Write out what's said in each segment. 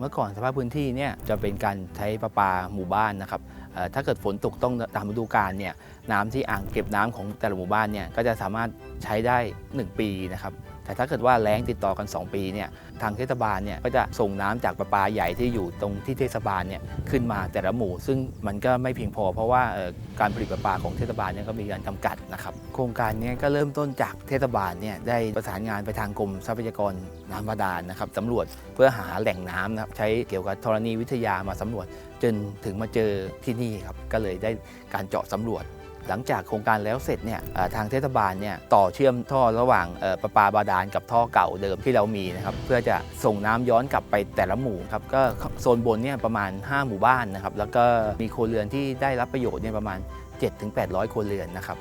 เมื่อก่อนสภาพพื้นที่เนี่ยจะเป็นการใช้ประปาหมู่บ้านนะครับถ้าเกิดฝนตกต้องตามฤดูกาลเนี่ยน้ำที่อ่างเก็บน้ำของแต่ละหมู่บ้านเนี่ยก็จะสามารถใช้ได้ 1 ปีนะครับ แต่ถ้าเกิดว่าแล้งติดต่อกัน 2 ปีเนี่ยทางเทศบาลเนี่ยก็จะส่งน้ำจากประปาใหญ่ที่อยู่ตรงที่เทศบาลเนี่ยขึ้นมาแต่ละหมู่ ซึ่งมันก็ไม่เพียงพอ เพราะว่าการผลิตประปาของเทศบาลเนี่ยก็มีการจำกัดนะครับโครงการนี้ก็เริ่มต้นจากเทศบาลเนี่ยได้ประสานงานไปทางกรมทรัพยากรน้ำบาดาลนะครับสำรวจเพื่อหาแหล่งน้ำนะครับใช้เกี่ยวกับธรณีวิทยามาสำรวจ จนถึงมาเจอที่นี่ครับก็เลยได้การเจาะสำรวจ หลังจากโครงการแล้วเสร็จเนี่ยทางเทศบาลเนี่ยต่อเชื่อมท่อระหว่างประปาบาดาลกับท่อเก่าเดิมที่เรามีนะครับเพื่อจะส่งน้ำย้อนกลับไปแต่ละหมู่ครับก็โซนบนเนี่ยประมาณ 5 หมู่บ้านนะครับแล้วก็มีครัวเรือนที่ได้รับประโยชน์เนี่ยประมาณ 7-800ครัวเรือนนะครับ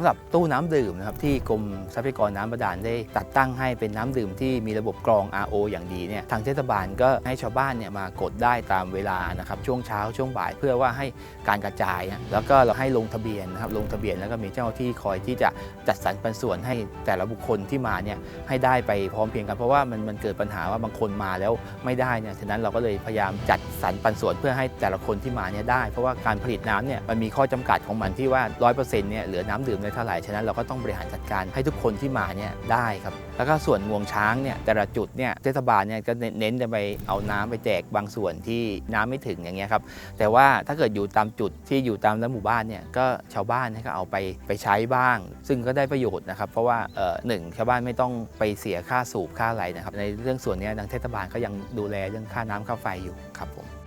สำหรับตู้น้ำดื่มนะครับที่กรมทรัพยากรน้ำบาดาลได้ตัดตั้งให้เป็นน้ำดื่มที่มีระบบกรอง RO อย่างดีเนี่ยทางเทศบาลก็ให้ชาวบ้านเนี่ยมากดได้ตามเวลานะครับช่วงเช้าช่วงบ่ายเพื่อว่าให้การกระจายนะแล้วก็เราให้ลงทะเบียนนะครับลงทะเบียนแล้วก็มีเจ้าหน้าที่คอยที่จะจัดสรรปันส่วนให้แต่ละบุคคลที่มาเนี่ยให้ได้ไปพร้อมเพียงกันเพราะว่ามันมันเกิดปัญหาว่าบางคนมาแล้วไม่ได้เนี่ยฉะนั้นเราก็เลยพยายามจัดสรรปันส่วนเพื่อให้แต่ละคนที่มาเนี่ยได้ เพราะว่าการผลิตน้ำเนี่ยมันมีข้อจำกัดของมันที่ว่า 100%เนี่ยเหลือน้ำดื่มได้เท่าไหร่ ฉะนั้นเราก็ต้องบริหารจัดการให้ทุกคนที่มาเนี่ยได้ครับ แล้วก็ส่วนงวงช้างเนี่ยแต่ละจุดเนี่ยเทศบาลเนี่ยก็เน้นจะไปเอาน้ำไปแจกบางส่วนที่น้ำไม่ถึงอย่างเงี้ยครับ แต่ว่าถ้าเกิดอยู่ตามจุดที่อยู่ตามหมู่บ้านเนี่ยก็ชาวบ้านก็เอาไปไปใช้บ้าง ซึ่งก็ได้ประโยชน์นะครับ เพราะว่าเอ่อหนึ่งชาวบ้านไม่ต้องไปเสียค่าสูบค่าอะไรนะครับ ในเรื่องส่วนนี้ทางเทศบาลก็ยังดูแลเรื่องค่าน้ำค่าไฟอยู่ครับผม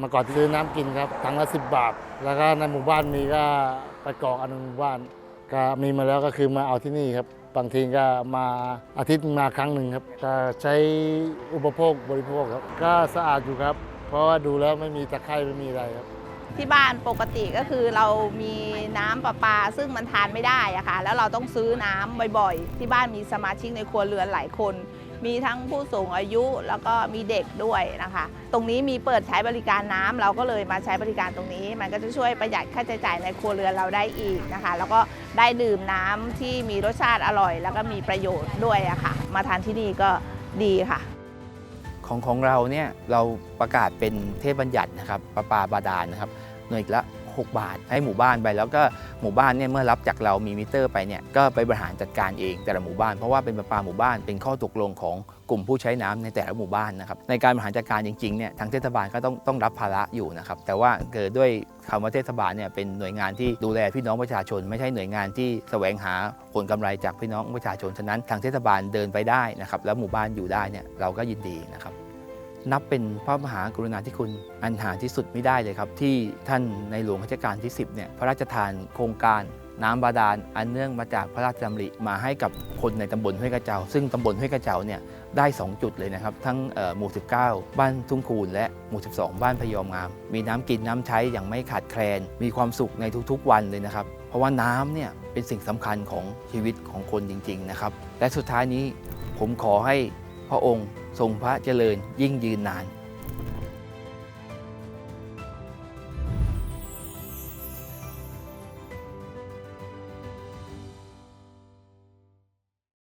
มื่อก่อนซื้อน้ำกินครับถังละสิบบาท แล้วก็ในหมู่บ้านมีก็ไปกอกอันหนึ่งหมู่บ้าน ก็มีมาแล้วก็คือมาเอาที่นี่ครับ บางทีก็มาอาทิตย์มาครั้งหนึ่งครับก็ใช้อุปโภคบริโภคครับ ก็สะอาดอยู่ครับ เพราะว่าดูแล้วไม่มีตะไคร่ไม่มีอะไรครับที่บ้านปกติก็คือเรามีน้ำประปา ซึ่งมันทานไม่ได้อะค่ะแล้วเราต้องซื้อน้ำบ่อยๆ ที่บ้านมีสมาชิกในครัวเรือนหลายคน มีทั้งผู้สูงอายุแล้วก็มีเด็กด้วยนะคะ ตรงนี้มีเปิดใช้บริการน้ำเราก็เลยมาใช้บริการตรงนี้ มันก็จะช่วยประหยัดค่าใช้จ่ายในครัวเรือนเราได้อีกนะคะ แล้วก็ได้ดื่มน้ำที่มีรสชาติอร่อย แล้วก็มีประโยชน์ด้วยอะค่ะ มาทานที่นี่ก็ดีค่ะ ของของเราเนี่ยเราประกาศเป็นเทพบัญญัตินะครับประปาบาดาลนะครับหน่วยละ 6 บาท ให้หมู่บ้านไปแล้วก็หมู่บ้านเนี่ยเมื่อรับจากเรามีมิเตอร์ไปเนี่ยก็ไปบริหารจัดการเองแต่ละหมู่บ้านเพราะว่าเป็นประปาหมู่บ้านเป็นข้อตกลงของกลุ่มผู้ใช้น้ำในแต่ละหมู่บ้านนะครับในการบริหารจัดการจริงๆเนี่ยทางเทศบาลก็ต้องต้องรับภาระอยู่นะครับแต่ว่าเกิดด้วยคำว่าเทศบาลเนี่ยเป็นหน่วยงานที่ดูแลพี่น้องประชาชน ไม่ใช่หน่วยงานที่แสวงหาผลกำไรจากพี่น้องประชาชนฉะนั้นทางเทศบาลเดินไปได้นะครับแล้วหมู่บ้านอยู่ได้เนี่ยเราก็ยินดีนะครับ นับเป็นพระมหากรุณาธิคุณอันหาที่สุดไม่ได้เลยครับ ที่ท่านในหลวงรัชกาลที่ 10เนี่ยพระราชทานโครงการน้ำบาดาลอันเนื่องมาจากพระราชดำริมาให้กับคนในตำบลห้วยกระเจ้าซึ่งตำบลห้วยกระเจ้าเนี่ยได้ 2 จุดเลยนะครับ ทั้งเอ่อหมู่ 19 บ้านทุ่งคูนและหมู่ 12 บ้านพยอมงาม มีน้ำกินน้ำใช้อย่างไม่ขาดแคลน มีความสุขในทุกๆวันเลยนะครับ เพราะว่าน้ำเนี่ยเป็นสิ่งสำคัญของชีวิตของคนจริง ๆ นะครับ และสุดท้ายนี้ผมขอให้พระองค์ ทรงพระเจริญยิ่งยืนนาน